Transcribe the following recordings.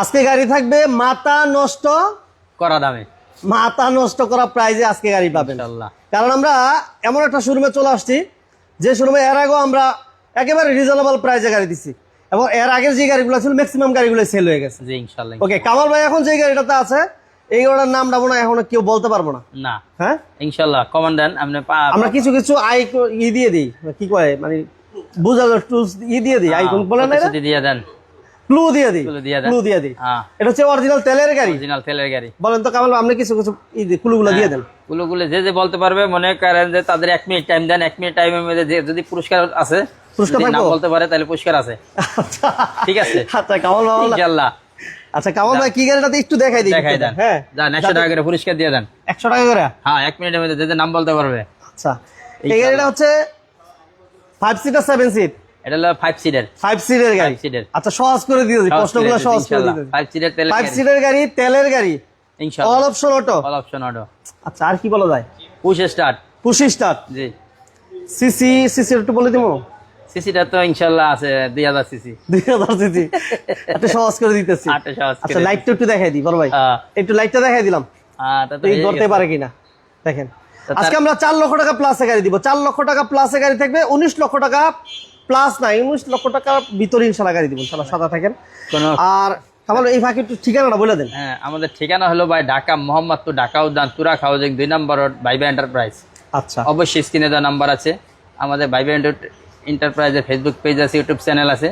আজকে গাড়ি থাকবে মাথা নষ্ট করা দামে। মাথা নষ্ট করা প্রাইজে আজকে গাড়ি পাবেন। কারণ আমরা এমন একটা শোরুমে চলে আসছি যে শোরুমে এর আগেও আমরা একেবারে রিজনেবল প্রাইজে গাড়ি দিচ্ছি এবং এর আগের যে গাড়িগুলো ছিল ম্যাক্সিমাম গাড়িগুলো সেল হয়ে গেছে। ওকে কামাল ভাই এখন যে গাড়িটাতে আছে এই গাড়িটার নামটা মনে হয় এখনও কেউ বলতে পারব না। না। হ্যাঁ? ইনশাল্লাহ কমান দেন আপনি আমরা কিছু কিছু আই ই দিয়ে দিই। কি কয় মানে বুঝালো টুলস ই দিয়ে দিই আইকন বলে না দিয়ে দেন। ক্লু দিয়ে দিই। দিয়ে ক্লু দিয়ে দিই। হ্যাঁ। এটা হচ্ছে অরিজিনাল তেলের গাড়ি। অরিজিনাল তেলের গাড়ি। বলেন তো কামাল আপনি কিছু কিছু ক্লুগুলো দিয়ে দেন। গুলো গুলো যে যে বলতে পারবে মনে করেন যে তাদের এক মিনিট টাইম দেন এক মিনিট টাইমের মধ্যে যদি পুরস্কার আছে পুরস্কার থাকব? বলতে পারে তাহলে পুরস্কার আছে। আচ্ছা। ঠিক আছে? আচ্ছা কামাল ভাই ইনশাল্লাহ আচ্ছা কামাল ভাই কি গাড়িটাতে একটু দেখাই দিই। দেখাই দেন। হ্যাঁ। যান একশো টাকা করে পুরস্কার দিয়ে দেন। একশো টাকা করে? হ্যাঁ এক মিনিটের মধ্যে যে যে নাম বলতে পারবে। আচ্ছা। এই গাড়িটা হচ্ছে ফাইভ সিটার সেভেন সিট এটা হলো সিটের সিটের গাড়ি। আচ্ছা সহজ করে দিয়ে দিই প্রশ্নগুলো সহজ করে দিয়ে ফাইভ সিটের তেলের গাড়ি। সিটের গাড়ি তেলের গাড়ি। All option auto all option auto আচ্ছা আর কি বলা যায়? পুশ স্টার্ট পুশি স্টার জি। সিসি সিসি একটু বলে দিব? সিসিটা তো আছে দুই হাজার সিসি দুই হাজার সিসি একটু সহজ করে দিতেছি। সহজ আচ্ছা লাইটটা একটু দেখাই দিই বড় ভাই। হ্যাঁ। একটু লাইটটা দেখাই দিলাম। হ্যাঁ, তা তো এই করতে পারে কিনা? দেখেন। আজকে আমরা চার লক্ষ টাকা প্লাসে গাড়ি দিব। চার লক্ষ টাকা প্লাসে গাড়ি থাকবে উনিশ লক্ষ টাকা প্লাস নাই উনিশ লক্ষ টাকার ভিতরে ইনশাল্লাহ গাড়ি দিব ইনশাল্লাহ সাদা থাকেন। আর আমার এই ফাঁকে একটু ঠিকানাটা বলে দেন। হ্যাঁ আমাদের ঠিকানা হলো ভাই ঢাকা মোহাম্মদপুর ঢাকা উদ্যান তুরা হাউজিং দুই নম্বর রোড বাইবা এন্টারপ্রাইজ। আচ্ছা। অবশ্যই স্ক্রিনে দেওয়া নাম্বার আছে। আমাদের বাইবা এন্টারপ্রাইজের ফেসবুক পেজ আছে ইউটিউব চ্যানেল আছে।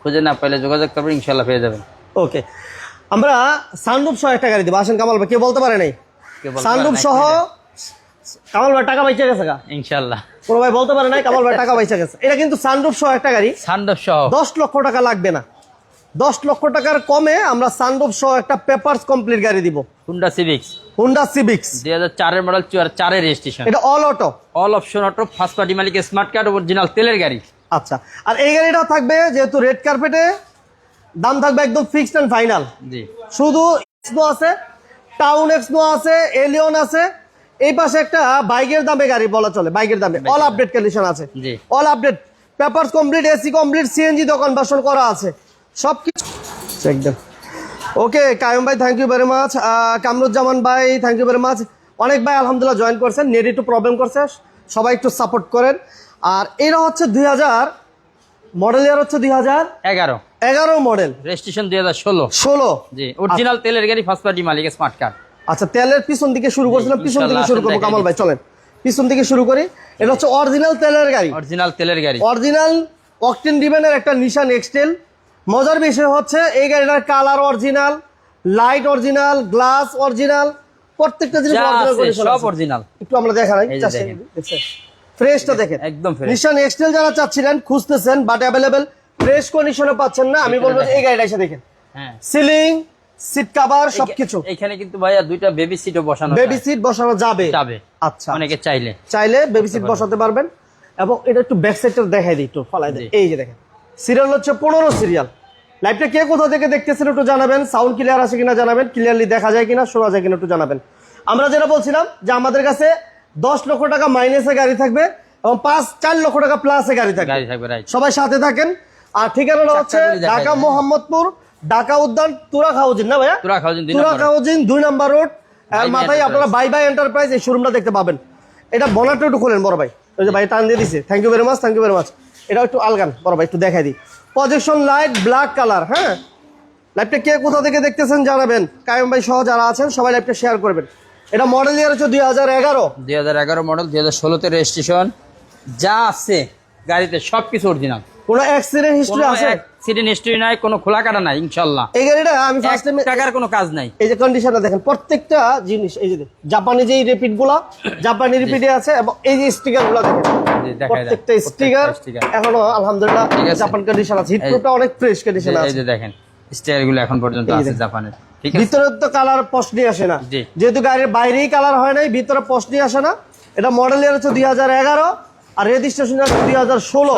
খুঁজে না পেলে যোগাযোগ করবেন ইনশাল্লাহ পেয়ে যাবেন। ওকে। আমরা সানরুফ সহ একটা গাড়ি দিব। আসেন কামাল ভাই কেউ বলতে পারে নাই? পারে সহ কামাল ভাই টাকা বাইচে গেছে ইনশাল্লাহ কোনো ভাই বলতে পারে নাই কামাল ভাই টাকা বাইচে গেছে। এটা কিন্তু সানরুফ সহ একটা গাড়ি। সান্ডব সহ। দশ লক্ষ টাকা লাগবে না। দশ লক্ষ টাকার কমে আমরা সানরুফ সহ একটা পেপারস কমপ্লিট গাড়ি দিব। হুন্ডা সিভিক্স হুন্ডা সিভিক্স দুই হাজার চারের মডেল চারের রেজিস্ট্রেশন এটা all auto all option auto first party মালিকের স্মার্ট কার্ড অরিজিনাল তেলের গাড়ি। আচ্ছা। আর এই গাড়িটা থাকবে যেহেতু রেড কার্পেটে দাম থাকবে একদম ফিক্সড অ্যান্ড ফাইনাল জি। শুধু এক্সনো আছে টাউন এক্সনো আছে এলিয়ন আছে এই পাশে একটা বাইকের দামে গাড়ি বলা চলে বাইকের দামে। অল আপডেট কন্ডিশন আছে। All update papers complete AC complete CNG দোকান বাসন করা আছে। সব কিছু একদম। ওকে কায়ম ভাই thank you very much Kamruzzaman ভাই থ্যাংক ইউ ভেরি মাচ অনেক ভাই আলহামদুলিল্লাহ জয়েন করছেন নেট একটু প্রবলেম করছে। সবাই একটু সাপোর্ট করেন। আর এরা হচ্ছে দুই হাজার মডেল ইয়ার হচ্ছে দুই হাজার এগারো। এগারো মডেল রেজিস্ট্রেশন দুই হাজার ষোলো। ষোলো। জি অরিজিনাল তেলের গাড়ি ফার্স্ট পার্টি মালিক স্মার্ট কার্ড আচ্ছা তেলের পিছন দিকে শুরু করছিলাম পিছন থেকে শুরু করব কামাল ভাই চলেন। পিছন থেকে শুরু করি। এটা হচ্ছে অরিজিনাল তেলের গাড়ি। অরিজিনাল তেলের গাড়ি। অরিজিনাল অকটেন ডিভেনের একটা নিশান এক্সটেল মজার বিষয় হচ্ছে এই গাড়িটার colour original light original glass original প্রত্যেকটা জিনিস সব অরিজিনাল একটু আমরা দেখা নাই। ফ্রেশটা দেখেন। একদম। নিশান এক্সটেল যারা চাচ্ছিলেন খুঁজতেছেন বাট অ্যাভেলেবেল ফ্রেশ কন্ডিশনে পাচ্ছেন না। আমি বলব এই গাড়িটা এসে দেখেন। হ্যাঁ। সিলিং সিট কাভার সবকিছু। এখানে কিন্তু ভাইয়া দুইটা বেবি সিটও বসানো বেবি সিট বসানো যাবে। যাবে। আচ্ছা অনেকে চাইলে। চাইলে বেবি সিট বসাতে পারবেন। এবং এটা একটু ব্যাক সাইডটা দেখাই দিই একটু ফলাই দিই। এই যে দেখেন সিরিয়াল হচ্ছে পনেরো সিরিয়াল লাইভটা কে কোথা থেকে দেখতেছেন একটু জানাবেন। সাউন্ড ক্লিয়ার আছে কিনা জানাবেন। ক্লিয়ারলি দেখা যায় কিনা শোনা যায় কিনা একটু জানাবেন। আমরা যেটা বলছিলাম যে আমাদের কাছে দশ লক্ষ টাকা মাইনাসে গাড়ি থাকবে এবং পাঁচ চার লক্ষ টাকা প্লাসে গাড়ি থাকবে। গাড়ি থাকবে সবাই সাথে থাকেন। আর ঠিকানাটা হচ্ছে ঢাকা মোহাম্মদপুর ঢাকা উদ্যান তুরাক হাউজিন না ভাইয়া? তুরা দুই তুরাক দুই নাম্বার রোড। আর মাথায় আপনারা বাই বাই এন্টারপ্রাইজ এই শোরুমটা দেখতে পাবেন। এটা বনারটা একটু খোলেন বড় ভাই। ওই যে ভাই টান দিয়ে দিছে। Thank you very much thank you very much এটা একটু আলগান বড় ভাই একটু দেখাই দিই। প্রজেকশন লাইট ব্ল্যাক কালার হ্যাঁ? লাইভটা কে কোথা থেকে দেখতেছেন জানাবেন। কায়ম ভাই সহ যারা আছেন সবাই লাইভটা শেয়ার করবেন। এটা মডেল ইয়ার হচ্ছে দুই হাজার এগারো। দুই হাজার এগারো মডেল দুই হাজার ষোলোতে রেজিস্ট্রেশন যা আছে গাড়িতে সব কিছু অরিজিনাল কোনো অ্যাক্সিডেন্ট হিস্ট্রি আছে? অ্যাক্সিডেন্ট হিস্ট্রি নাই কোনো খোলা কাটা নাই ইনশাল্লাহ এই গাড়িটা আমি ফার্স্ট টাইম টাকার কোনো কাজ নাই। এই যে কন্ডিশনটা দেখেন প্রত্যেকটা জিনিস এই যে জাপানি যে রিপিটগুলা জাপানি রিপিটে আছে এবং এই যে স্টিকারগুলা দেখেন। প্রত্যেকটা স্টিকার এখনও আলহামদুলিল্লাহ জাপান কন্ডিশন আছে। এই- হিটপ্রুফটা অনেক ফ্রেশ কন্ডিশন এই আছে। যে দেখেন স্টাইলগুলো এখন পর্যন্ত আছে জাপানের ঠিক আছে? ভিতরে তো কালার নিয়ে আসে না। যেহেতু গাড়ির বাইরেই কালার হয় নাই ভিতরে নিয়ে আসে না। এটা মডেল ইয়ার হচ্ছে দুই হাজার এগারো আর রেজিস্ট্রেশন হচ্ছে দুই হাজার ষোলো।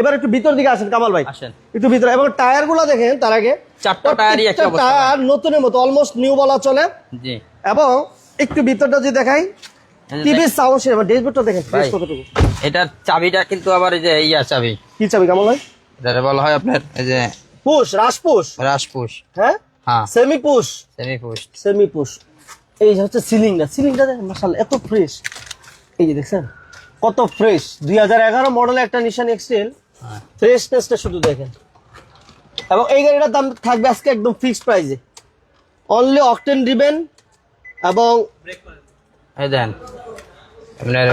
এবার একটু ভিতর দিকে আসেন কামাল ভাই। আসেন। একটু ভিতরে এবং টায়ারগুলো দেখেন তার আগে। চারটা টায়ারই টায়ার নতুনের মতো অলমোস্ট নিউ বলা চলে। জি। এবং একটু ভিতরটা যদি দেখাই এই টিভি সাউন্ড সিস্টেম ড্যাশবোর্ডটা দেখেন ভাই। ফ্রেশ কতটুকু? এটার চাবিটা কিন্তু আবার এই যে ইয়া চাবি। কি চাবি কেমন হয় যেটা বলা হয় আপনার এই যে পুশ পুশ। হ্যাঁ? হ্যাঁ। Semi push semi post semi push এই যে হচ্ছে সিলিংটা সিলিংটা দেখেন মাসাল্লাহ এত ফ্রেশ এই যে দেখছেন কত ফ্রেশ দুই হাজার এগারো মডেলের একটা নিশান এক্সটেল হ্যাঁ ফ্রেশনেসটা শুধু দেখেন। এবং এই গাড়িটার দাম থাকবে আজকে একদম ফিক্সড প্রাইসে অনলি অকটেন দিবেন এবং এই দেন আপনার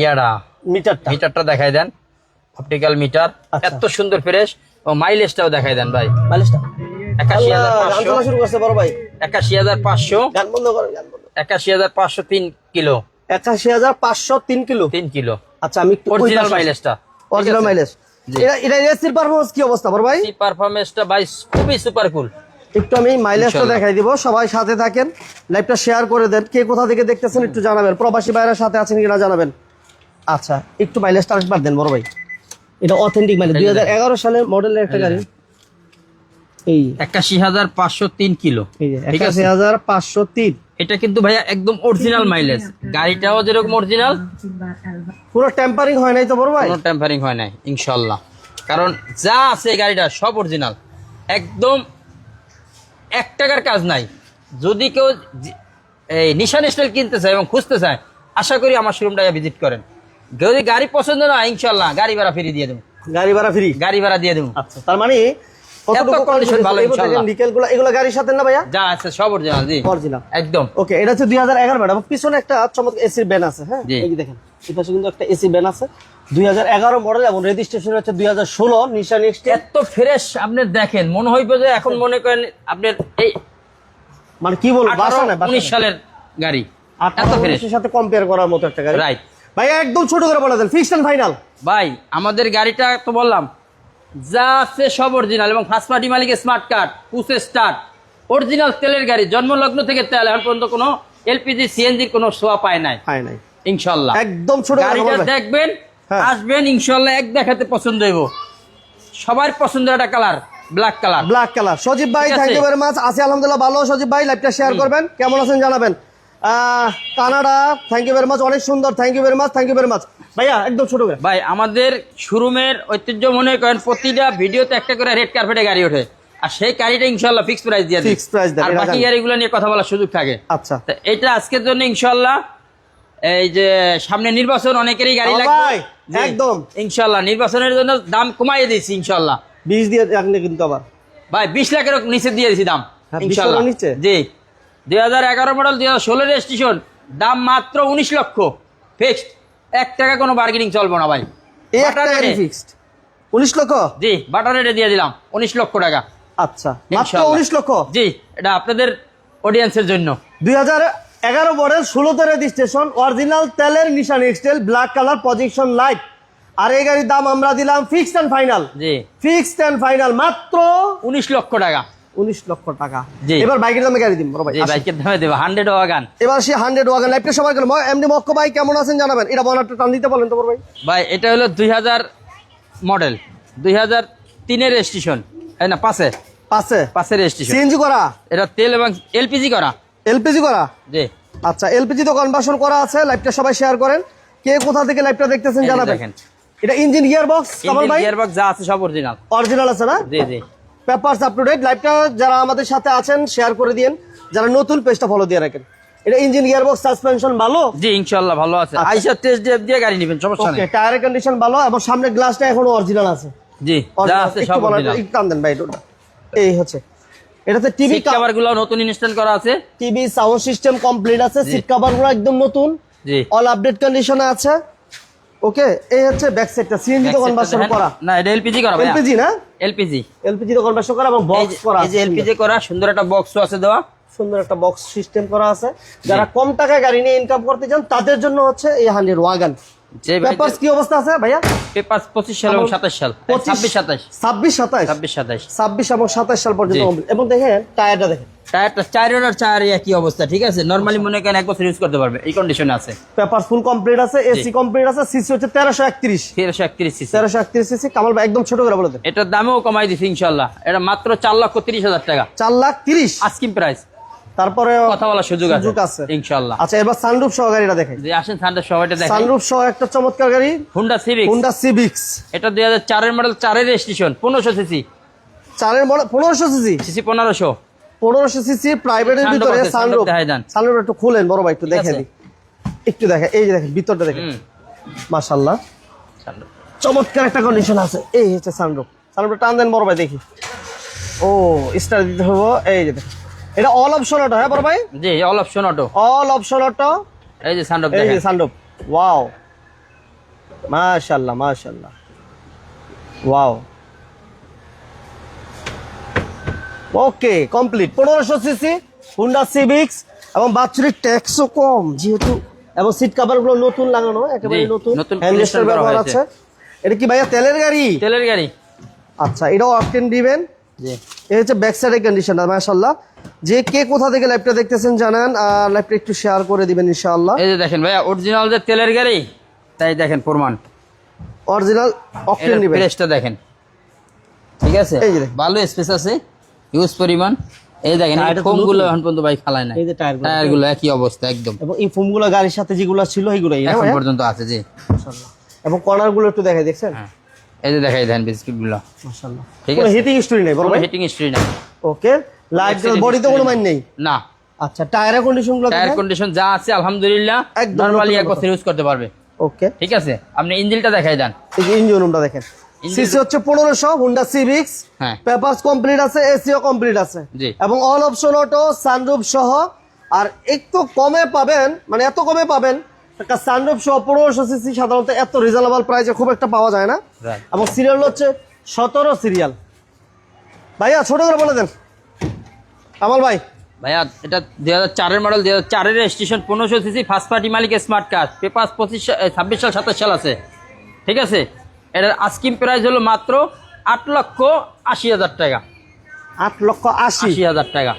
ইয়াটা মিটারটা। মিটারটা দেখাই দেন। অপটিক্যাল মিটার আচ্ছা। এত সুন্দর ফ্রেশ ও মাইলেজটাও দেখাই দেন ভাই। মালিশটা একাশি হাজার পাঁচশো। শুরু করছে বড় ভাই। একাশি হাজার পাঁচশো। গান বন্ধ করো গান বন্ধ একাশি হাজার পাঁচশো তিন কিলো। একাশি হাজার পাঁচশো তিন কিলো। তিন কিলো। আচ্ছা আমি একটু অরিজিনাল মাইলেজটা অরিজিনাল মাইলেজ। এটা এটা এসির পারফরমেন্স কি অবস্থা বড় ভাই? এই পারফরমেন্সটা ভাই খুবই সুপার কুল একটু আমি মাইলেজটা। দেখাই দিব সবাই সাথে থাকেন লাইভটা শেয়ার করে দেন কে কোথা থেকে দেখতেছেন একটু জানাবেন প্রবাসী ভাইয়ের সাথে আছেন কিনা জানাবেন। আচ্ছা একটু মাইলেজটা আরেকবার দেন বড় ভাই। এটা অথেন্টিক মাইলেজ দুই হাজার এগারো সালের মডেলের একটা গাড়ি। এই। একাশি হাজার পাঁচশো তিন কিলো। একাশি হাজার পাঁচশো তিন। এটা কিন্তু ভাইয়া একদম অরিজিনাল মাইলেজ গাড়িটাও যেরকম অরিজিনাল পুরো টেম্পারিং হয় নাই তো বড় ভাই? কোনো টেম্পারিং হয় নাই ইনশাল্লাহ। কারণ যা আছে এই গাড়িটা সব অরিজিনাল একদম এক টাকার কাজ নাই। যদি কেউ এই নিশান স্টাইল কিনতে চায় এবং খুঁজতে চায় আশা করি আমার শোরুমটা ভিজিট করেন। যদি গাড়ি পছন্দ না ইনশাল্লাহ গাড়ি ভাড়া ফিরিয়ে দিয়ে দেবো। গাড়ি ভাড়া ফ্রি গাড়ি ভাড়া দিয়ে দেবো। আচ্ছা তার মানে পিছনে একটা চমৎকার এসির ব্যান আছে হ্যাঁ? দেখেন কিন্তু একটা এসি ব্যান আছে। দুই মডেল এবং রেজিস্ট্রেশন হচ্ছে দুই হাজার ষোলো এত ফ্রেশ আপনি দেখেন মনে হইবে যে এখন মনে করেন আপনার এই মানে কি বলব বাসা না উনিশ সালের গাড়ি। এত এত ফ্রেশ সাথে কম্পেয়ার করার মতো একটা গাড়ি। রাইট ভাই একদম ছোট করে বলে দেন ফিক্সড ফাইনাল ভাই আমাদের গাড়িটা তো বললাম যা আছে সব অরিজিনাল এবং ফার্স্ট পার্টি মালিকের smart card push start original তেলের গাড়ি জন্মলগ্ন থেকে তেল এখন পর্যন্ত কোনো এলপিজি সিএনজির কোনো সোয়া পায় নাই। হয় নাই। ইনশাল্লাহ। একদম ছোট গাড়িটা দেখবেন হ্যাঁ। আসবেন ইনশাল্লাহ এক দেখাতে পছন্দ হইব। সবার পছন্দের একটা colour black colour black colour Sajib ভাই। থ্যাংক ইউ ভেরি মাচ আছি আলহামদুলিল্লাহ ভালো। সজীব ভাই লাইভটা শেয়ার করবেন। কেমন আছেন জানাবেন? Canada thank you very much অনেক সুন্দর thank you very much thank you very much ভাইয়া একদম ছোট করে। ভাই আমাদের শোরুমের ঐতিহ্য মনে করেন প্রতিটা ভিডিওতে একটা করে রেড কার্পেটে গাড়ি ওঠে। আর সেই গাড়িটা ইনশাল্লাহ ফিক্স প্রাইস দিয়ে price দেন, আর বাকি গাড়িগুলো নিয়ে কথা বলার সুযোগ থাকে। আচ্ছা। তো এটা আজকের জন্য ইনশাল্লাহ এই যে সামনে নির্বাচন অনেকেরই গাড়ি লাগবে। একদম। ইনশাল্লাহ নির্বাচনের জন্য দাম কমাইয়ে দিয়েছি ইনশাল্লাহ। বীজ দিয়ে রাখলে কিন্তু আবার। ভাই বিশ লাখের নিচে দিয়ে দিয়েছি দাম। হ্যাঁ, 20 ইনশাল্লাহ। নিচে? জি। দুই হাজার এগারো মডেল দুই হাজার ষোলো রেজিস্ট্রেশন দাম মাত্র উনিশ লক্ষ। ফিক্সড এক টাকা কোনো বার্গেনিং চলবো না ভাই। ফিক্সড উনিশ লক্ষ? জি বাটার রেটে দিয়ে দিলাম। উনিশ লক্ষ টাকা। আচ্ছা মাত্র। উনিশ লক্ষ? জি এটা আপনাদের অডিয়েন্সের জন্য। দুই হাজার এগারো মডেল ষোলোতে রেজিস্ট্রেশন অরিজিনাল তেলের Nissan X Trail black colour position light আর এই গাড়ির দাম আমরা দিলাম ফিক্সড অ্যান্ড ফাইনাল জি। ফিক্সড অ্যান্ড ফাইনাল মাত্র উনিশ লক্ষ টাকা। উনিশ লক্ষ টাকা। এবার বাইকের দামে গাড়ি দিন বড় ভাই বাইকের দামে দেবো হান্ড্রেড ওয়াগান এবার সে হান্ড্রেড ওয়াগান লাইফটা সবাই গেল এমনি মক্ক ভাই কেমন আছেন জানাবেন? এটা বনারটা টান দিতে বলেন তো ভাই। ভাই এটা হলো দুই হাজার মডেল দুই হাজার তিনের রেজিস্ট্রেশন না পাশে পাশে পাশে সিএনজি করা? এটা তেল এবং এলপিজি করা। এলপিজি করা? জি। আচ্ছা এলপিজি তো কনভার্সন করা আছে লাইভটা সবাই শেয়ার করেন। কে কোথা থেকে লাইভটা দেখতেছেন জানাবেন। দেখেন। এটা ইঞ্জিন গিয়ার বক্স কামাল ভাই? যা আছে সব অরিজিনাল অরিজিনাল আছে না? জি জি। পেপারস আপ টু ডেট লাইভটা যারা আমাদের সাথে আছেন শেয়ার করে দিন যারা নতুন পেজটা ফলো দিয়ে রাখেন। এটা ইঞ্জিন গিয়ার বক্স সাসপেনশন ভালো? জি ইনশাল্লাহ ভালো আছে। আচ্ছা। আইসা টেস্ট ড্রাইভ দিয়ে গাড়ি নেবেন সমস্যা ওকে নেই। টায়ারের কন্ডিশন ভালো এবং সামনের গ্লাসটা এখনও অরিজিনাল আছে। জি যা আছে সব অরিজিনাল একটু টান দেন ভাই এটা এই হচ্ছে। এটাতে টিভি সিট কভারগুলো নতুন ইনস্টল করা আছে। টিভি সাউন্ড সিস্টেম কমপ্লিট আছে। সিট কভারগুলো একদম নতুন। জি। অল আপডেট কন্ডিশনে আছে। ওকে এই হচ্ছে ব্যাক সাইডটা সিএনজি তো কনভার্সন করা। না এটা এলপিজি করা এলপিজি না? এলপিজি এলপিজি তো কনভার্সন করা এবং বক্স করা এই যে এলপিজি করা সুন্দর একটা বক্স আছে দেওয়া। সুন্দর একটা বক্স সিস্টেম করা আছে। যারা কম টাকায় গাড়ি নিয়ে ইনকাম করতে চান তাদের জন্য হচ্ছে এই হান্ড্রেড ওয়াগান। যে পেপারস কি অবস্থা আছে ভাইয়া? পেপার পঁচিশ সাল এবং সাতাশ সাল। ছাব্বিশ সাতাশ। ছাব্বিশ সাতাশ? ছাব্বিশ সাতাশ। ছাব্বিশ এবং সাতাশ সাল পর্যন্ত এবং দেখেন টায়ারটা দেখেন। টায়ারটা চারের চার একই অবস্থা ঠিক আছে? নর্মালি মনে করেন এক বছর ইউজ করতে পারবে এই কন্ডিশনে আছে। পেপার ফুল কমপ্লিট আছে এসি কমপ্লিট আছে সিসি হচ্ছে সিসি সিসি কামাল ভাই একদম ছোট করে বলে দেন। এটার দামেও কমাই দিছি ইনশাল্লাহ এটা মাত্র চার লক্ষ তিরিশ হাজার টাকা। চার লাখ তিরিশ। আস্কিম প্রাইস তারপরে কথা বলার সুযোগ আছে। সুযোগ আছে। ইনশাল্লাহ আচ্ছা এবার সানরুফ সহ গাড়িটা দেখেন। যে আসেন ঠান্ডা সবাইটা দেখেন। সানরুফ সহ একটা চমৎকার গাড়ি। হুন্ডা সিভিক হুন্ডা সিভিক্স এটা দুই হাজার চারের মডেল চারের রেজিস্ট্রেশন পনেরোশো সিসি চারের মডেল পনেরোশো সিসি সিসি পনেরোশো। পনেরোশো সিসি প্রাইভেটের ভিতরে সানরুফ। সানরুফ একটু খুলেন বড় ভাই একটু ঠিক দেখে আছে। দিই একটু দেখে এই যে দেখেন ভিতরটা দেখেন। হুম। মাশাল্লাহ চমৎকার একটা কন্ডিশন আছে এই হচ্ছে সানরুফ সানরুফ টান দেন বড় ভাই দেখি। ও স্টার দিতে হবে এই যে দেখেন। এটা অল অপশন অটো হ্যাঁ বড় ভাই? জি all option auto all option auto এই যে সানরুফ এই যে সানরুফ ওয়াও মাশাল্লাহ মাশাল্লাহ ওয়াও ওকে কমপ্লিট পনেরোশো সিসি হুন্ডা সিভিক্স এবং বাৎসরিক ট্যাক্সও কম যেহেতু এবং সিট কাভারগুলো নতুন লাগানো একেবারে নতুন। করা ব্যবহার আছে। এটা কি ভাইয়া তেলের গাড়ি? তেলের গাড়ি। আচ্ছা এটাও অকটেন দিবেন। জি। এই হচ্ছে ব্যাক সাইডের কন্ডিশনটা মাশাল্লাহ যে কে কোথা থেকে লাইভটা দেখতেছেন জানান আর লাইভটা একটু শেয়ার করে দিবেন ইনশাআল্লাহ। এই যে দেখেন ভাইয়া অরিজিনাল যে তেলের গাড়ি তাই দেখেন প্রমাণ। অরিজিনাল অকটেন দিবেন প্রেসটা দেখেন। ঠিক আছে? এই যে দেখেন। ভালো স্পেস আছে ইউজ পরিমাণ। এই দেখেন টায়ারটা তো ফোমগুলো নতুন। এখন পর্যন্ত ভাই ফালায় না এই যে টায়ারগুলো। টায়ারগুলো একই অবস্থা একদম। এবং এই ফোমগুলো গাড়ির সাথে যেগুলো ছিল এইগুলোই এখন পর্যন্ত আছে জি। মাশাআল্লাহ। এবং কর্নারগুলো একটু দেখাই দেখছেন? হ্যাঁ। এই যে দেখাই দেন বিস্কিটগুলো। মাশাআল্লাহ। ঠিক কোনো আছে। হিটিং স্টোরি নেই বড় হিটিং হিস্ট্রি না ওকে লাইট Accident বডিতে কোনো মাইন নেই। না। আচ্ছা টায়ারের কন্ডিশনগুলো টায়ার কন্ডিশন যা আছে আলহামদুলিল্লাহ নরমালি এক বছর ইউজ করতে পারবে। ওকে ঠিক আছে? আপনি ইঞ্জিনটা দেখাই দেন। এই যে ইঞ্জিন রুমটা দেখেন। সিসি হচ্ছে সিভিক্স হ্যাঁ। পেপারস কমপ্লিট আছে এসিও কমপ্লিট আছে। এবং অল অপশন অটো সানরুফ সহ আর একটু কমে পাবেন মানে এত কমে পাবেন একটা সানরুফ সহ সিসি সাধারণত এত রিজনেবল প্রাইসে খুব একটা পাওয়া যায় না। এবং সিরিয়াল হচ্ছে সতেরো সিরিয়াল ভাইয়া ছোট করে বলে দেন। কামাল ভাই। ভাইয়া এটা দুই হাজার চারের মডেল দুই হাজার চারের রেজিস্ট্রেশন পনেরোশো সিসি ফার্স্ট পার্টি মালিকের স্মার্ট কার্ড পেপার পঁচিশ ছাব্বিশ সাল সাতাশ সাল আছে। ঠিক আছে? এটার আস্কিম প্রাইস হলো মাত্র আট লক্ষ আশি হাজার টাকা। আট লক্ষ আশি? আশি হাজার টাকা।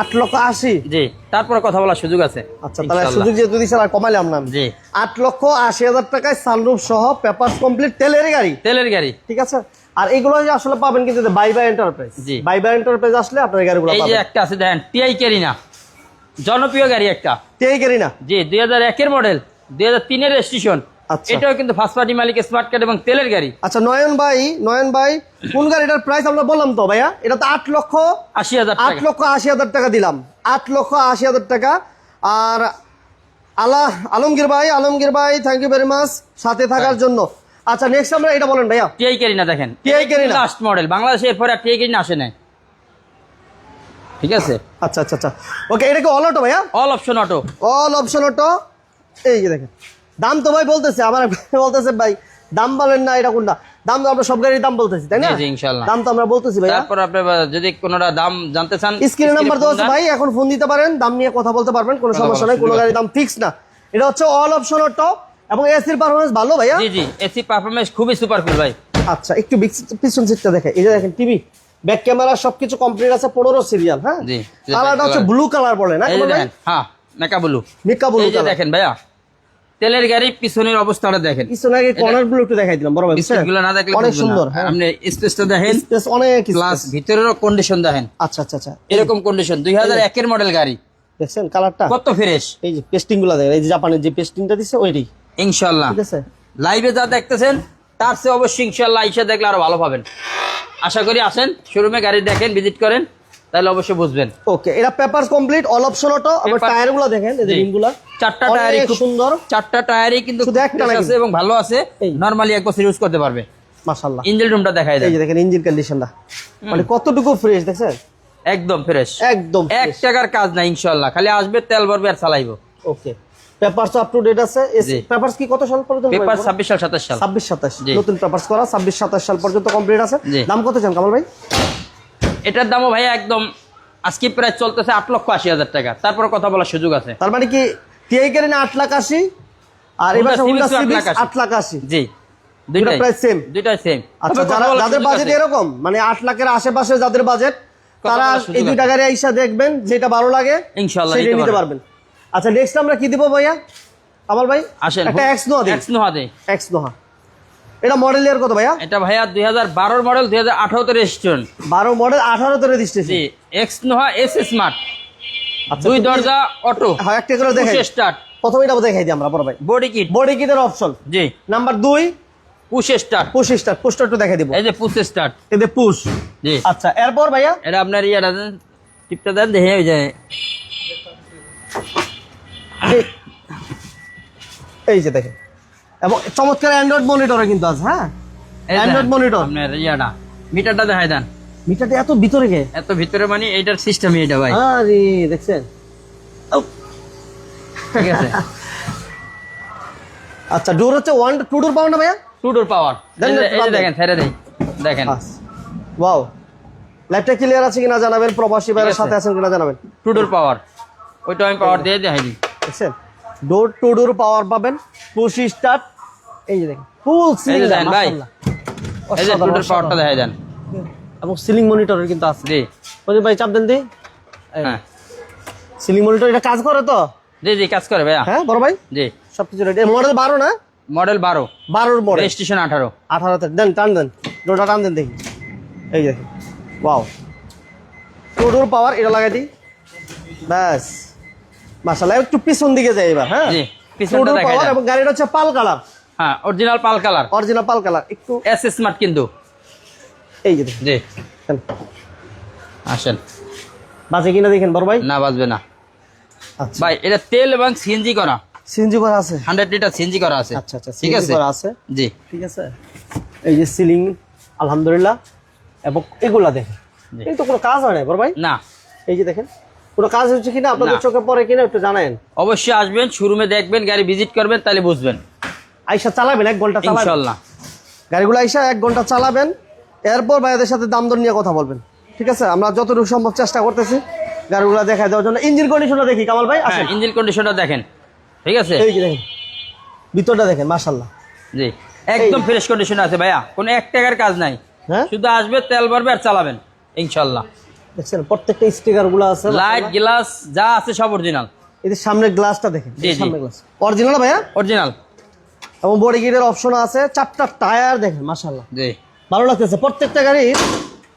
আট লক্ষ আশি? জি তারপরে কথা বলার সুযোগ আছে। আচ্ছা তাহলে সুযোগ যেহেতু দিচ্ছেন আর কমাইলাম না। আমি। জি। আট লক্ষ আশি হাজার টাকায় সানরুফ সহ পেপার কমপ্লিট তেলের গাড়ি? তেলের গাড়ি। ঠিক আছে? আর এগুলো আসলে পাবেন কিন্তু বাই বাই এন্টারপ্রাইজ জি। বাই বাই এন্টারপ্রাইজ আসলে আপনার গাড়িগুলো এই যে একটা আছে দেখেন টিআই ক্যারিনা জনপ্রিয় গাড়ি একটা। তেই গাড়ি না জি দুই হাজার একের মডেল দুই হাজার তিনের রেজিস্ট্রেশন আচ্ছা। এটাও কিন্তু ফার্স্ট পার্টি মালিকের স্মার্ট কার্ড এবং তেলের গাড়ি। আচ্ছা নয়ন ভাই নয়ন ভাই কোন গাড়িটার প্রাইস আমরা বললাম তো ভাইয়া? এটা তো আট লক্ষ আশি হাজার আট লক্ষ আশি হাজার টাকা দিলাম। আট লক্ষ আশি হাজার টাকা। আর আলা আলমগীর ভাই আলমগীর ভাই থ্যাংক ইউ ভেরি মাচ সাথে থাকার জন্য। আচ্ছা নেক্সট আমরা এটা বলেন ভাইয়া। টিআই ক্যারিনা দেখেন। TI Carina। লাস্ট মডেল বাংলাদেশে এরপরে আর টিআই ক্যারিনা আসে নাই। ঠিক আছে? আচ্ছা আচ্ছা আচ্ছা। ওকে এটা কি অল অটো ভাইয়া? All option auto all option auto এই যে দেখেন। দাম তো ভাই বলতেছে আমার বলতেছে ভাই দাম বলেন না এটা কোনটা? দাম তো আমরা সব গাড়ির দাম বলতেছি তাই না? ইনশাল্লাহ। দাম তো আমরা বলতেছি ভাইয়া। তারপর আপনি যদি কোনোটা দাম জানতে চান স্ক্রিন নাম্বার দেওয়া আছে ভাই এখন ফোন দিতে পারেন দাম নিয়ে কথা বলতে পারবেন কোনো সমস্যা নাই কোনো গাড়ির দাম ফিক্স না। এটা হচ্ছে অল অপশন অটো এবং এসির পারফরমেন্স ভালো ভাইয়া? জি জি এসি পারফরমেন্স খুবই সুপার কুল ভাই। আচ্ছা একটু পিছন সিটটা দেখে এই যে দেখেন টিভি ব্যাক ক্যামেরা সবকিছু কমপ্লিট আছে পনেরো সিরিয়াল হ্যাঁ? জি। কালারটা হচ্ছে ব্লু কালার বলে না এই দেখেন হ্যাঁ মেকা বলু মিকা ব্লু এই যে দেখেন ভাইয়া তেলের গাড়ি পিছনের অবস্থাটা দেখেন। পিছনে আগে কর্নারগুলো একটু দেখাই দিলাম বড় ভাই বুঝছেন? গুলো না দেখলে অনেক সুন্দর হ্যাঁ। আপনি স্পেসটা দেখেন Space অনেক। প্লাস ভিতরেরও কন্ডিশন দেখেন। আচ্ছা আচ্ছা আচ্ছা। এরকম কন্ডিশন দুই হাজার একের মডেল গাড়ি। দেখছেন কালারটা কত ফ্রেশ এই যে পেস্টিংগুলো দেখেন এই যে জাপানের যে পেস্টিংটা দিছে ওইটাই ইনশাল্লাহ ঠিক আছে। লাইভে যা দেখতেছেন তার চেয়ে অবশ্যই ইনশাল্লাহ আইসা দেখলে আরও ভালো পাবেন। আশা করি আসেন শোরুমে গাড়ি দেখেন ভিজিট করেন তাহলে অবশ্যই বুঝবেন। ওকে এটা paper complete all option auto আবার Paper- টায়ারগুলো দেখেন এই যে। রিমগুলো চারটা টায়ারই খুব সুন্দর। চারটা টায়ারই কিন্তু শুধু একটা আছে এবং ভালো আছে। নরমালি এক বছর ইউজ করতে পারবে। মাশাআল্লাহ। ইঞ্জিন রুমটা দেখাই এই দেয় যে দেখেন ইঞ্জিন কন্ডিশনটা মানে কতটুকু ফ্রেশ দেখছেন? একদম ফ্রেশ একদম এক টাকার কাজ না ইনশাল্লাহ খালি আসবে তেল ভরবে আর চালাইবো। Okay papers up to date আছে। পেপারস কি কত সাল পর্যন্ত পেপার ছাব্বিশ সাল সাতাশ সাল। ছাব্বিশ সাতাশ। জি। নতুন পেপারস করা ছাব্বিশ সাতাশ সাল পর্যন্ত কমপ্লিট আছে। দাম কত চান কামাল ভাই? এটার দামও ভাইয়া একদম আজকে প্রায় চলতেছে আট লক্ষ আশি হাজার টাকা। তারপরে কথা বলার সুযোগ আছে। তার মানে কি টিআই গাড়ি না আট লাখ আশি? আর এবার হুন্ডা ও আট লাখ আশি। আট লাখ আশি। জি। দুইটাই। প্রায়? দুইটাই সেম আচ্ছা যারা যাদের বাজেট এরকম মানে আট লাখের আশেপাশে যাদের বাজেট তারা এই দুইটা। গাড়ি আইসা দেখবেন যেটা ভালো লাগে ইনশাআল্লাহ নিতে পারবেন। আচ্ছা নেক্সট আমরা কি দিব ভাইয়া? কামাল ভাই আসেন একটা এক্স নোয়া দিন। এক্স নোহা দেই। এক্স নোহা। এটা মডেল ইয়ার কত ভাইয়া? এটা ভাইয়া দুই হাজার বারোর মডেল দুই হাজার আঠারোতে রেজিস্ট্রেশন বারো মডেল আঠারোতে রেজিস্ট্রেশন জি এক্স নোহা এস স্মার্ট আচ্ছা দুই দরজা অটো হ্যাঁ একটা করে দেখাই। স্টার্ট প্রথমে এটা দেখাই দিই আমরা বড় ভাই। বডি কিট বডি কিটের অপশন জি। নাম্বার দুই পুশ স্টার্ট পুশ স্টার পুশটা একটু দেখাই দিব। এই যে পুশ স্টার্ট এতে পুশ জি। আচ্ছা এরপর ভাইয়া? এটা আপনার ইয়ে টিপটা দেন দেখে ওই যে। এই- যে দেখেন। এবং চমৎকার অ্যান্ড্রয়েড মনিটরে কিন্তু আছে হ্যাঁ? অ্যান্ড্রয়েড মনিটর আপনার ইয়াটা মিটারটা দেখাই দেন। মিটারটা এত ভিতরে গে এত ভিতরে মানে এইটার সিস্টেমই এটা ভাই। আরে দেখছেন? ঠিক আছে। আচ্ছা ডোর হচ্ছে ওয়ান টু ডোর পাওয়ার না ভাইয়া? Two door power. দেখেন ছেড়ে দেই দেখেন। ওয়াও লাইভটা ক্লিয়ার আছে কিনা জানাবেন প্রবাসী ভাইয়ের। সাথে আছেন কিনা জানাবেন। টু ডোর পাওয়ার ওইটা আমি পাওয়ার দিয়ে দেখাই দিই। দেখছেন? ডোর টু ডোর পাওয়ার পাবেন। পুশ স্টার্ট এই যে দেখেন ফুল সিলিং ভাই। এই যে টু ডোর পাওয়ারটা দেখাই দেন। এবং সিলিং মনিটরের কিন্তু আছে। জি। ওই ভাই চাপ দেন দি। হ্যাঁ। সিলিং মনিটর এটা কাজ করে তো? জি জি কাজ করে ভাইয়া। হ্যাঁ বড় ভাই? জি। সবকিছু রেডি মডেল বারো না? মডেল বারো। বারোর মডেল রেজিস্ট্রেশন আঠারো। আঠারোতে দেন টান দেন। ডোরটা টান দেন দেখি। এই যে ওয়াও টোটোর পাওয়ার এটা লাগাই দিই ব্যাস। মাসাল্লাহ একটু পিছন দিকে যাই এবার হ্যাঁ? জি, পিছনটা টোটোর দেখাই এবং গাড়িটা হচ্ছে পাল কালার। হ্যাঁ original pearl colour. Original pearl colour একটু এস স্মার্ট কিন্তু। এই যে জি। আসেন। বাজে কিনা দেখেন বড় ভাই? না বাজবে না। আচ্ছা। ভাই এটা তেল এবং সিএনজি করা। সিএনজি করা আছে? হান্ড্রেড লিটার সিএনজি করা আছে। আচ্ছা আচ্ছা ঠিক আছে? করা আছে। জি। ঠিক আছে? এই যে সিলিং আলহামদুলিল্লাহ। এবং এগুলা দেখেন। এই তো কোনো কাজ হয় না বড় ভাই? না। এই যে দেখেন। কোনো কাজ হচ্ছে কিনা আপনাদের চোখে পড়ে কিনা একটু জানায়েন। অবশ্যই আসবেন শোরুমে দেখবেন গাড়ি ভিজিট করবেন তাহলে বুঝবেন। আইসা চালাবেন এক ঘণ্টা ইনশাল্লাহ। গাড়িগুলো আইসা এক ঘণ্টা চালাবেন এরপর ভাইয়াদের সাথে দাম দর নিয়ে কথা বলবেন। ঠিক আছে? আমরা যতটুকু সম্ভব চেষ্টা করতেছি গাড়িগুলো দেখায় দেওয়ার জন্য। ইঞ্জিন কন্ডিশনটা দেখি কামাল ভাই হ্যাঁ আসেন। ইঞ্জিন কন্ডিশনটা দেখেন। ঠিক আছে? এই দেখেন ভিতরটা দেখেন মাশাল্লাহ জি একদম ফ্রেশ কন্ডিশন আছে ভাইয়া। কোনো এক টাকার কাজ নাই। হ্যাঁ? শুধু আসবে তেল ভরবে আর চালাবেন ইনশাল্লাহ। দেখছেন প্রত্যেকটা স্টিকারগুলো আছে লাইট গ্লাস যা আছে সব অরিজিনাল এই যে সামনের গ্লাসটা দেখেন। সামনের গ্লাস অরিজিনাল ভাইয়া? অরিজিনাল এবং বডি কিটের অপশন আছে চারটা টায়ার দেখেন মাশাল্লাহ জি। ভালো লাগতেছে প্রত্যেকটা গাড়ির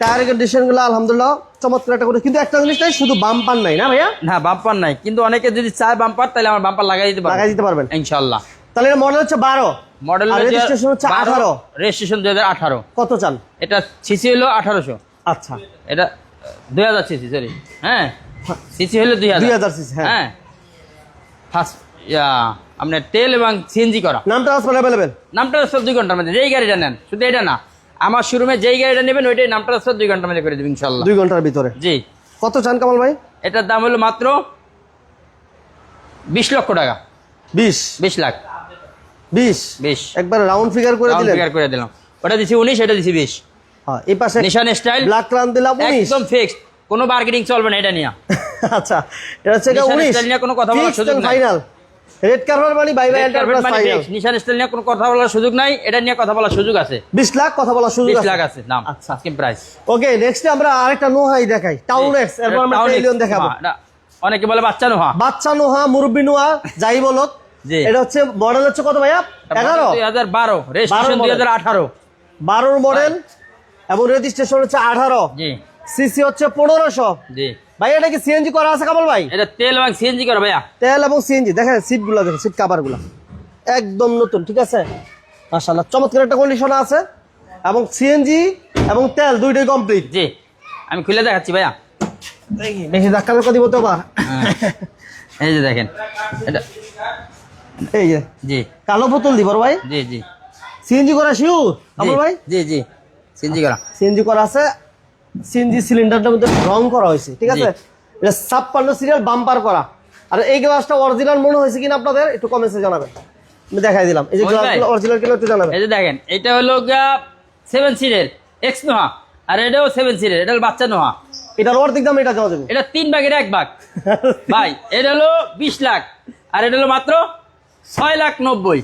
টায়ার কন্ডিশনগুলো আলহামদুলিল্লাহ চমৎকার একটা করে। কিন্তু একটা জিনিস নাই শুধু বাম্পার নাই না ভাইয়া? না বাম্পার নাই। কিন্তু অনেকে যদি চায় বাম্পার তাহলে আমার বাম্পার লাগাই দিতে লাগাই দিতে পারবেন। ইনশাল্লাহ তাহলে মডেল হচ্ছে বারো। মডেল রেজিস্ট্রেশন হচ্ছে আঠারো। রেজিস্ট্রেশন দুই হাজার আঠারো। কত চান? এটা সিসি হলো আঠারোশো। আচ্ছা। এটা দুই হাজার সিসি সরি হ্যাঁ? সিসি হলো দুই হাজার। 2000 cc, হ্যাঁ। হ্যাঁ। ফার্স্ট ইয়া আপনার তেল এবং সিএনজি করা। নামটা আসলে অ্যাভেলেবেল নামটা সব দুই ঘণ্টার মধ্যে। যেই গাড়িটা নেন শুধু এটা না। আমার শোরুমে যেই গাড়িটা নেবেন ওইটাই নামটা সব দুই ঘণ্টার মধ্যে করে দেবেন ইনশাল্লাহ দুই ঘণ্টার ভিতরে। জি। কত চান কামাল ভাই? এটার দাম হলো মাত্র বিশ লক্ষ টাকা। বিশ। বিশ লাখ। বিশ। বিশ। একবার রাউন্ড ফিগার করে দিলেন। ফিগার করে দিলাম। ওটা দিছি উনিশ এটা দিছি বিশ। হ্যাঁ এই পাশে নিশান স্টাইল ব্ল্যাক দিলাম একদম ফিক্সড কোনো মার্কেটিং চলবে না এটা নিয়ে। আচ্ছা এটা হচ্ছে এটা নিশান উনিশ স্টাইল নিয়ে কোনো কথা বলার সুযোগ নাই। ফাইনাল রেড কার্ভার মানে Bhai Bhai enterprise final Nissan style নিয়ে কোনো কথা বলার সুযোগ নাই। এটা নিয়ে কথা বলার সুযোগ আছে। বিশ লাখ কথা বলার সুযোগ আছে। লাখ আছে দাম। আচ্ছা। প্রাইস ওকে নেক্সট আমরা আরেকটা নোহাই দেখাই। টাউন এক্স এরপর আমরা দেখাবো। অনেকে বলে বাচ্চা নোহা বাচ্চা নোহা মুরব্বি নোহা যাই বলো। এটা হচ্ছে মডেল হচ্ছে কত ভাইয়া? এগারো? দুই হাজার বারো। Registration model। দুই হাজার আঠারো। বারোর মডেল এবং রেজিস্ট্রেশন হচ্ছে আঠারো। সিসি হচ্ছে পনেরোশো। জি। ভাই এটা কি সিএনজি করা আছে কামাল ভাই? এটা তেল এবং সিএনজি করা ভাইয়া। তেল এবং সিএনজি দেখেন সিটগুলো দেখেন সিট কাভারগুলো একদম নতুন ঠিক আছে? মাশাআল্লাহ চমৎকার একটা কন্ডিশন আছে। এবং সিএনজি এবং তেল দুইটাই কমপ্লিট জি। আমি খুলে দেখাচ্ছি ভাইয়া। বেশি ধাক্কা দিব তো আবার। হ্যাঁ। এই যে দেখেন। এটা এই যে জি। কালো বোতল দিব ভাই। জি জি। সিএনজি করা শিউ কামাল ভাই? জি জি। সিএনজি করা। সিএনজি করা আছে সিএনজি সিলিন্ডারটার মধ্যে রং করা হয়েছে ঠিক আছে? এটা ছাপ্পান্ন সিরিয়াল বাম্পার করা। আর এই গ্লাসটা অরিজিনাল মনে হয়েছে কিনা আপনাদের একটু কমেন্টসে জানাবেন। আমি দেখাই দিলাম। এই যে গ্লাসগুলো অরিজিনাল কিনা একটু জানাবেন। এই যে দেখেন এটা হলো সেভেন সিটের এক্স নোহা আর এটাও সেভেন সিটের এটা হলো বাচ্চা নোহা। এটার অর্ধেক দাম এটা দেওয়া যাবে। এটা তিন ভাগের এক ভাগ। ভাই এটা হলো বিশ লাখ আর এটা হলো মাত্র ছয় লাখ নব্বই।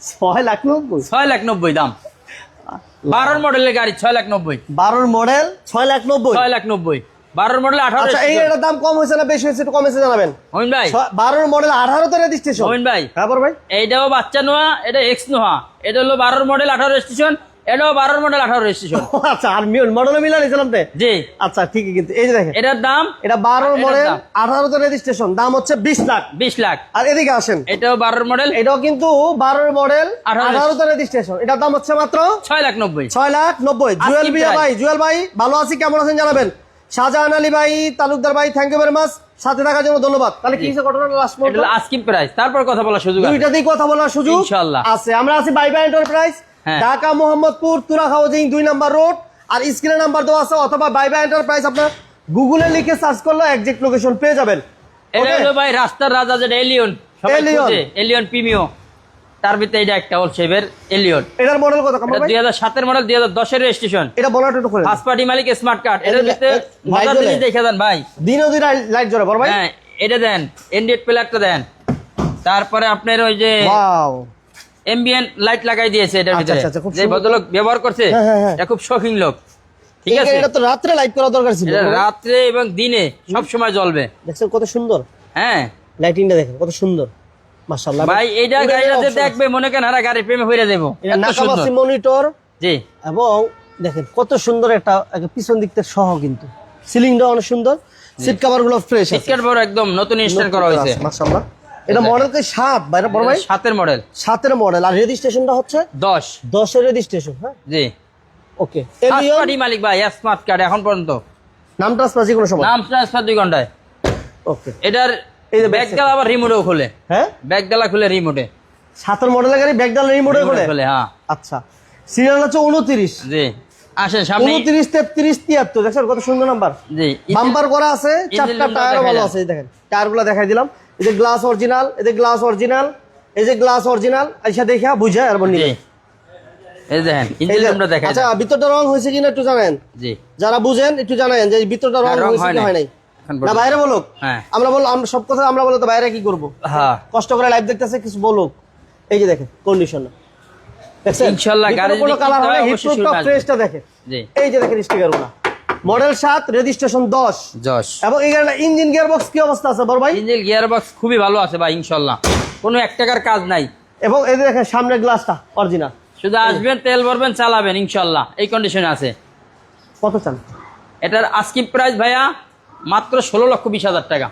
ছয় লাখ নব্বই? ছয় লাখ নব্বই দাম। বারোর মডেলের গাড়ি ছয় লাখ নব্বই। বারোর মডেল ছয় লাখ নব্বই। ছয় লাখ নব্বই। বারোর মডেল আঠারো আচ্ছা এই এটার দাম কম হয়েছে না বেশি হয়েছে একটু কমেছে জানাবেন। অমিন ভাই। বারোর মডেল আঠারোতে রেজিস্ট্রেশন অমিন ভাই। বড় ভাই? এইটাও বাচ্চা নোয়া এটা এক্স নোহা এটা হলো বারোর মডেল আঠারো রেজিস্ট্রেশন এটাও বারোর মডেল আঠারো রেজিস্ট্রেশন আচ্ছা আর মডেলও মিলা নিয়েছিলাম তে? জি। আচ্ছা ঠিকই কিন্তু। এই যে দেখেন এটার দাম? এটা বারোর মডেল দাম। আঠারোতে রেজিস্ট্রেশন দাম হচ্ছে বিশ লাখ। বিশ লাখ। আর এদিকে আসেন। এটাও বারোর মডেল এটাও কিন্তু বারোর মডেল আঠারো- আঠারোতে রেজিস্ট্রেশন এটার দাম হচ্ছে মাত্র ছয় লাখ নব্বই। ছয় লাখ নব্বই। জুয়েল বিয়া ভাই জুয়েল ভাই ভালো আছি কেমন আছেন জানাবেন? শাহজাহান আলী ভাই তালুকদার ভাই থ্যাংক ইউ ভেরি মাচ সাথে থাকার জন্য ধন্যবাদ। তাহলে কি ঘটনা লাস্ট হলো আস্কিং প্রাইস তারপর কথা বলার সুযোগ দুইটাতেই কথা বলার সুযোগ ইনশাআল্লাহ। আছে। আমরা আছি বাই বাই এন্টারপ্রাইজ। ঢাকা মোহাম্মদপুর তুরা হাউজিং দুই নাম্বার রোড। আর স্ক্রিনে নাম্বার দেওয়া আছে অথবা বাই বাই এন্টারপ্রাইজ আপনার গুগলে লিখে সার্চ করলে একজ্যাক্ট লোকেশন পেয়ে যাবেন। এটা হলো ভাই রাস্তার রাজা যেটা এলিয়ন এলিয়ন। এলিয়ন প্রিমিও তার ভিতরে এটা একটা ওল শেভের এলিয়ন এটার মডেল কত? কামাল ভাই? দুই হাজার সাতের মডেল দুই হাজার দশের রেজিস্ট্রেশন এটা বলাটা একটু করে ফার্স্ট পার্টি মালিক স্মার্ট কার্ড এটার ভিতরে মজার জিনিস দেখে দেন ভাই। দিনও দিন লাইট জোরে বড় ভাই। হ্যাঁ এটা দেন। এনডিএড প্লেয়ারটা দেন। তারপরে আপনার ওই যে ওয়াও এমবিএন লাইট লাগাই দিয়েছে এটার আচ্ছা, ভিতরে। আচ্ছা, আচ্ছা, যে ভদ্রলোক ব্যবহার করছে হ্যাঁ, হ্যাঁ, হ্যাঁ। এটা খুব লোক। ঠিক আছে? এটা তো রাত্রে লাইট করা দরকার ছিল। রাত্রে এবং দিনে সব সময় জ্বলবে। দেখছেন কত সুন্দর? হ্যাঁ। লাইটিংটা দেখেন কত সুন্দর। মাশাআল্লাহ। ভাই এইটা গাড়িটাতে দেখবে মনে করেন হারা গাড়ি প্রেমে হয়ে দেবো সুন্দর। মনিটর জি। এবং দেখেন কত সুন্দর একটা পিছন দিক থেকে সহ কিন্তু। সিলিংটা অনেক সুন্দর। সিট কভারগুলো ফ্রেশ সিটকার বড় একদম নতুন ইনস্টল করা হয়েছে। মাশাআল্লাহ। এটা মডেল কে? সাত বাইরে বড় ভাই? সাতের মডেল সাতের মডেল আর রেজিস্ট্রেশনটা হচ্ছে? দশ। দশের রেজিস্ট্রেশন হ্যাঁ? জি। ওকে মালিক ভাই স্মার্ট কার্ড এখন পর্যন্ত। নাম ট্রান্সফার যে কোনো সময়? নাম ট্রান্সফার দুই ঘন্টায়। ওকে এটার এই যে ব্যাগ back আবার রিমোটেও খোলে। হ্যাঁ? ব্যাগ ডালা খুলে রিমোটে সাতের মডেলের গাড়ি ব্যাগডাল রিমোটে করে খোলে? হ্যাঁ। আচ্ছা। সিরিয়াল হচ্ছে উনত্রিশ জি। আসেন সামনে উনত্রিশ তেত্রিশ তিয়াত্তর। দেখছেন কত সুন্দর নাম্বার জি। বাম্পার করা আছে চারটা রুমটা টায়ারও ভালো আছে দেখেন। টায়ারগুলো দেখাই দিলাম। এই যে গ্লাস অরিজিনাল এই যে গ্লাস অরিজিনাল এই যে গ্লাস অরিজিনাল আইসা দেখা বুঝা আর বনি জি। এই দেখেন ইঞ্জিন দেখাই আচ্ছা ভিতরটা রং হয়েছে কিনা একটু জানেন? জি। যারা বুঝেন একটু জানেন যে ভিতরটা রং হ্যাঁ, হয়েছে হয় কি নাই। হয় নাই। না বাইরে বলুক। হ্যাঁ। আমরা বল আমরা সব কথা আমরা বলে তো বাইরে কি করব? হ্যাঁ। কষ্ট করে লাইভ দেখতেছে কিছু বলুক। এই যে দেখেন কন্ডিশন ইনশাআল্লাহ, ভিতরে গাড়ি কোনো কালার হয় হয়, হিট প্রুফটা ফ্রেশটা দেখেন। জি। এই যে দেখেন স্টিকারগুলো মডেল সাত রেজিস্ট্রেশন দশ। যশ এবং এই গাড়িটা ইঞ্জিন গিয়ার বক্স কি অবস্থা আছে বড় ভাই? ইঞ্জিন গিয়ার বক্স খুবই ভালো আছে ভাই ইনশাল্লাহ। কোনো এক টাকার কাজ নাই। এবং এই দেখেন সামনের গ্লাসটা অরিজিনাল শুধু আসবেন তেল ভরবেন চালাবেন ইনশাল্লাহ। এই কন্ডিশনে আছে। কত চান? এটার আস্কিং প্রাইস ভাইয়া মাত্র ষোলো লক্ষ বিশ হাজার টাকা।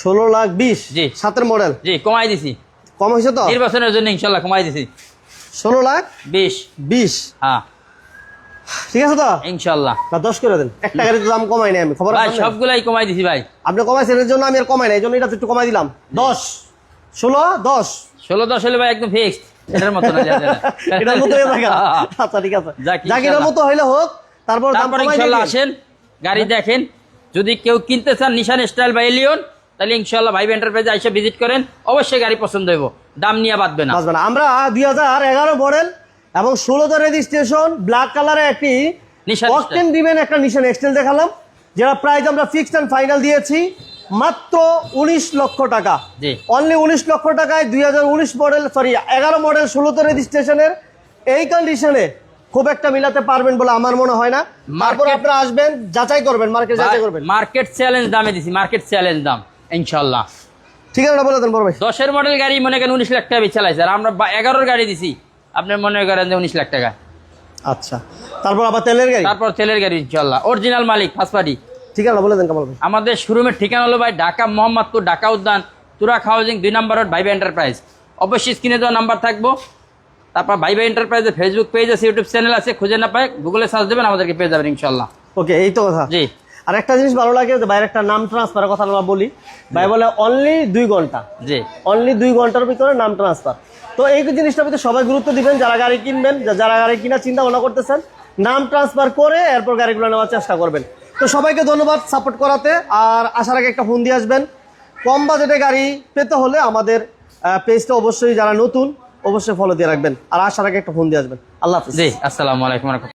ষোলো লাখ বিশ? জি। সাতের মডেল জি কমাই দিছি। কম হয়েছে তো? নির্বাচনের জন্য ইনশাল্লাহ কমাই দিছি। ষোলো লাখ বিশ। বিশ। হ্যাঁ। ঠিক আছে তো? ইনশাল্লাহ না দশ করে দেন। একটা গাড়ির দাম কমাই নাই আমি খবর ভাই সবগুলাই কমাই দিছি ভাই। আপনি কমাইছেন এর জন্য আমি আর কমাই নাই এটা একটু কমাই দিলাম। হলে ভাই একদম ফিক্সড এটার মতো না যা, যা, যা। এটার মতো আচ্ছা ঠিক আছে। যাক, যাক ইনশাল্লাহ। মতো হইলে হোক তারপর দাম কমাই ইনশাল্লাহ আসেন গাড়ি দেখেন। যদি কেউ কিনতে চান নিশান স্টাইল বা এলিয়ন তাহলে ইনশাল্লাহ ভাই এন্টারপ্রাইজে এসে ভিজিট করেন। অবশ্যই গাড়ি পছন্দ হইব। দাম নিয়ে বাঁধবে না। আমরা দুই হাজার এগারো মডেল এবং ষোলোতে রেজিস্ট্রেশন ব্ল্যাক কালারের একটি নিশান অকটেন দিবেন একটা নিশান এক্সটেল দেখালাম যেটা প্রাইস আমরা ফিক্সড অ্যান্ড ফাইনাল দিয়েছি মাত্র উনিশ লক্ষ টাকা। অনলি উনিশ লক্ষ টাকায় দুই হাজার উনিশ মডেল সরি এগারো মডেল ষোলোতে রেজিস্ট্রেশনের এই কন্ডিশনে খুব একটা মিলাতে পারবেন বলে আমার মনে হয় না। তারপর আপনারা আসবেন যাচাই করবেন মার্কেট যাচাই করবেন। মার্কেট চ্যালেঞ্জ দামে দিছি মার্কেট চ্যালেঞ্জ দাম ইনশাল্লাহ। ঠিক আছে বলে দেন বড় ভাই। দশের মডেল গাড়ি মনে করেন উনিশ লাখ টাকা চালাইছে আর আমরা এগারোর গাড়ি দিছি আপনি মনে করেন যে উনিশ লাখ টাকা। আচ্ছা। তারপর আবার তেলের গাড়ি? তারপর তেলের গাড়ি ইনশাল্লাহ অরিজিনাল মালিক ফার্স্ট পার্টি ঠিক আছে বলে দেন কামাল ভাই। আমাদের শোরুমের ঠিকানা হলো ভাই ঢাকা মোহাম্মদপুর ঢাকা উদ্যান তুরাক হাউজিং দুই নম্বর রোড ভাইবা এন্টারপ্রাইজ অবশ্যই স্ক্রিনে দেওয়া নাম্বার থাকব। তারপর ভাইবা এন্টারপ্রাইজের ফেসবুক পেজ আছে ইউটিউব চ্যানেল আছে খুঁজে না পায় গুগলে সার্চ দেবেন আমাদেরকে পেয়ে যাবেন ইনশাল্লাহ ওকে এই তো কথা। জি। আর একটা জিনিস ভালো লাগে যে বাইরে একটা নাম ট্রান্সফারের কথা আমরা বলি। ভাই বলে অনলি দুই ঘণ্টা। জি। অনলি দুই ঘণ্টার ভিতরে নাম ট্রান্সফার তো এই জিনিসটার ভিতরে সবাই গুরুত্ব দিবেন যারা গাড়ি কিনবেন যারা গাড়ি কিনার চিন্তা ভাবনা করতেছেন নাম ট্রান্সফার করে এরপর গাড়িগুলো নেওয়ার চেষ্টা করবেন। তো সবাইকে ধন্যবাদ সাপোর্ট করাতে আর আসার আগে একটা ফোন দিয়ে আসবেন। কম বাজেটে গাড়ি পেতে হলে আমাদের পেজটা অবশ্যই যারা নতুন অবশ্যই ফলো দিয়ে রাখবেন। আর আসার আগে একটা ফোন দিয়ে আসবেন। আল্লাহ হাফিজ। জি আসসালামু আলাইকুম